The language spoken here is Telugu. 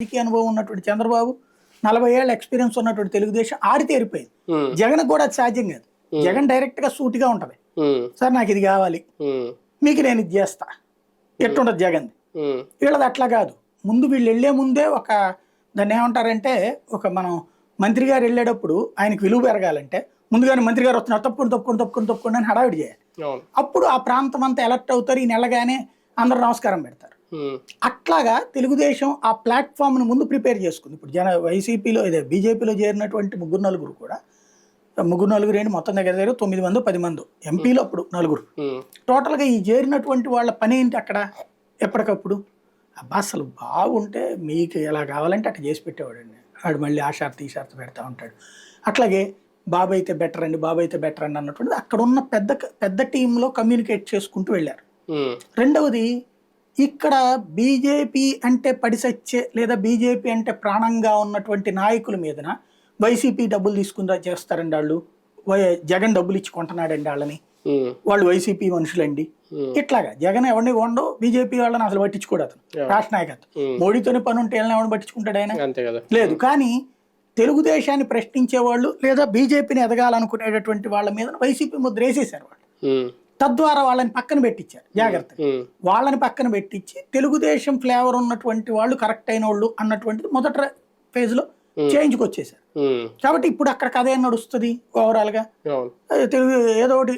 రాజకీయ అనుభవం ఉన్నటువంటి చంద్రబాబు నలభై ఏళ్ళ ఎక్స్పీరియన్స్ ఉన్నటువంటి తెలుగుదేశం ఉమ్, జగన్ కూడా అది సాధ్యం కాదు. జగన్ డైరెక్ట్గా సూటిగా ఉంటది. సార్ నాకు ఇది కావాలి. మీకు నేను ఇది చేస్తా. ఎట్టుంటది జగన్ వీళ్ళది అట్లా కాదు. ముందు వీళ్ళు వెళ్ళే ముందే ఒక దాన్ని ఏమంటారంటే ఒక మనం మంత్రి గారు వెళ్ళేటప్పుడు ఆయనకి విలువ పెరగాలంటే ముందుగానే మంత్రి గారు వస్తున్నారు తప్పుకొని తప్పుకొని తప్పుకొని తప్పుకొని అని హడావిడి చేయాలి. అప్పుడు ఆ ప్రాంతం అంతా ఎలర్ట్ అవుతారు. ఈ నెలగానే అందరూ నమస్కారం పెడతారు. అట్లాగా తెలుగుదేశం ఆ ప్లాట్ఫామ్ను ముందు ప్రిపేర్ చేసుకుంది. ఇప్పుడు జన వైసీపీలో ఇదే బీజేపీలో చేరినటువంటి ముగ్గురు నలుగురు కూడా ముగ్గురు నలుగురు ఏంటి? మొత్తం దగ్గర దగ్గర తొమ్మిది మంది పది మంది ఎంపీలో అప్పుడు నలుగురు. టోటల్గా ఈ చేరినటువంటి వాళ్ళ పని ఏంటి అక్కడ? ఎప్పటికప్పుడు? అబ్బా అసలు బాగుంటే మీకు ఎలా కావాలంటే అట్లా చేసి పెట్టేవాడండి. వాడు మళ్ళీ ఆ షరత్ ఈ షరత్ పెడతా ఉంటాడు. అట్లాగే బాబు అయితే బెటర్ అండి బాబు అయితే బెటర్ అండి అన్నటువంటిది అక్కడ ఉన్న పెద్ద పెద్ద టీంలో కమ్యూనికేట్ చేసుకుంటూ వెళ్ళారు. రెండవది ఇక్కడ బీజేపీ అంటే పడిసచ్చే లేదా బీజేపీ అంటే ప్రాణంగా ఉన్నటువంటి నాయకుల మీదన వైసీపీ డబ్బులు తీసుకుని రా- చేస్తారండి వాళ్ళు? జగన్ డబ్బులు ఇచ్చి కొంటున్నాడండి వాళ్ళని. వాళ్ళు వైసీపీ మనుషులండి. ఇట్లాగా జగన్ ఎవరిని కొండో బీజేపీ వాళ్ళని అసలు పట్టించుకోడు అతను. రాష్ట్ర నాయకత్వం. మోడీతోనే పని ఉంటే వాళ్ళని ఎవరిని పట్టించుకుంటాడు ఆయన? లేదు. కానీ తెలుగుదేశాన్ని ప్రశ్నించే వాళ్ళు లేదా బీజేపీని ఎదగాలనుకునేటటువంటి వాళ్ళ మీద వైసీపీ ముద్ర వేసేసారు వాళ్ళు. తద్వారా వాళ్ళని పక్కన పెట్టించారు. జాగ్రత్తగా. ఉమ్, వాళ్ళని పక్కన పెట్టించి తెలుగుదేశం ఫ్లేవర్ ఉన్నటువంటి వాళ్ళు కరెక్ట్ అయిన వాళ్ళు అన్నటువంటిది మొదట ఫేజ్లో చేంజ్కి వచ్చేసారు కాబట్టి ఇప్పుడు అక్కడ కథ ఏం నడుస్తుంది? ఓవరాల్గా అవును. అది తెలుగు ఏదో ఒకటి